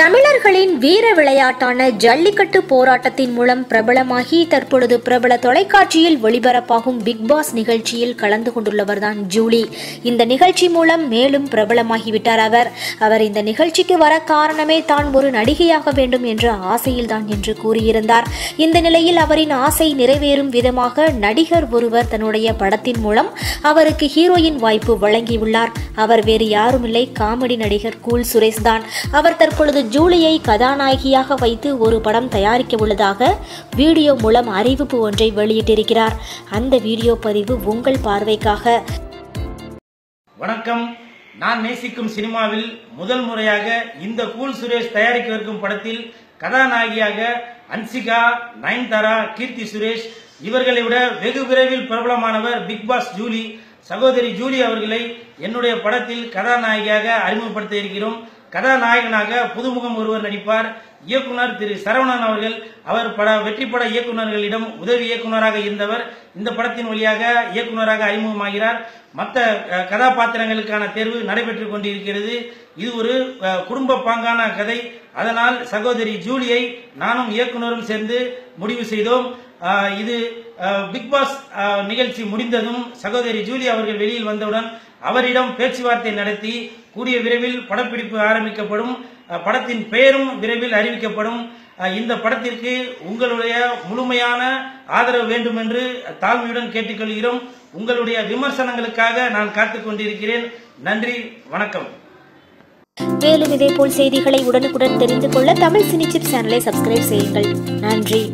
தமிழர்களின் வீர விளையாட்டான ஜல்லிக்கட்டு போராட்டத்தின் மூலம் பிரபலமாகி தற்பொழுது பிரபல தொலைக்காட்சியில் ஒளிபரப்பாகும் பிக் பாஸ் நிகழ்ச்சியில் கலந்து கொண்டுள்ளவர்தான் ஜூலி. இந்த நிகழ்ச்சி மூலம் மேலும் பிரபலமாகிவிட்டார் அவர். அவர் இந்த நிகழ்ச்சிக்கு வர காரணமே தான் ஒரு நடிகையாக வேண்டும் என்ற ஆசையில்தான் என்று கூறியிருந்தார். இந்த நிலையில் அவரின் ஆசை நிறைவேறும் விதமாக நடிகர் ஒருவர் தன்னுடைய படத்தின் மூலம் அவருக்கு ஹீரோயின் வாய்ப்பு வழங்கியுள்ளார். அவர் வேறு யாருமில்லை. காமெடி நடிகர் கூல் சுரேஷ் தான் அவர் தற்பொழுது ஜூலியை கதாநாயகியாக வைத்து ஒரு படம் தயாரிக்க உள்ளதாக வீடியோ மூலம் அறிவிப்பு ஒன்றை வெளியிட்டிருக்கிறார். அந்த வீடியோ பதிவு உங்கள் பார்வைக்காக. வணக்கம். நான் நேசிக்கும் சினிமாவில் முதல் முறையாக இந்த கூல் சுரேஷ் தயாரிக்கவிருக்கும் படத்தில் கதாநாயகியாக அன்சிகா நயன்தாரா கீர்த்தி சுரேஷ் இவர்களை விட வெகு விரைவில் பிரபலமானவர் பிக் பாஸ் ஜூலி சகோதரி ஜூலி அவர்களை என்னுடைய படத்தில் கதாநாயகியாக அறிமுகப்படுத்த இருக்கிறோம். கதாநாயகனாக புதுமுகம் ஒருவர் நடிப்பார். இயக்குனர் திரு சரவணன் அவர்கள். அவர் பட வெற்றி பட இயக்குனர்களிடம் உதவி இயக்குனராக இருந்தவர். இந்த படத்தின் வழியாக இயக்குனராக அறிமுகமாகிறார். மற்ற கதாபாத்திரங்களுக்கான தேர்வு நடைபெற்றுக் கொண்டிருக்கிறது. இது ஒரு குடும்ப பாங்கான கதை. அதனால் சகோதரி ஜூலியை நானும் இயக்குனரும் சேர்ந்து முடிவு செய்தோம். இது பிக் பாஸ் நிகழ்ச்சி முடிந்ததும் சகோதரி ஜூலி அவர்கள் வெளியில் வந்தவுடன் அவரிடம் பேச்சுவார்த்தை நடத்தி கூடிய விரைவில் படப்பிடிப்பு ஆரம்பிக்கப்படும். படத்தின் பெயரும் விரைவில் அறிவிக்கப்படும். இந்த படத்திற்கு உங்களுடைய முழுமையான ஆதரவு வேண்டும் என்று தாழ்மையுடன் கேட்டுக்கொள்கிறோம். உங்களுடைய விமர்சனங்களுக்காக நான் காத்துக் கொண்டிருக்கிறேன். நன்றி வணக்கம். மேலும் இதேபோல் செய்திகளை உடனுக்குடன் தெரிந்து கொள்ள தமிழ் சினி சேனலை சப்ஸ்கிரைப் செய்யுங்கள். நன்றி.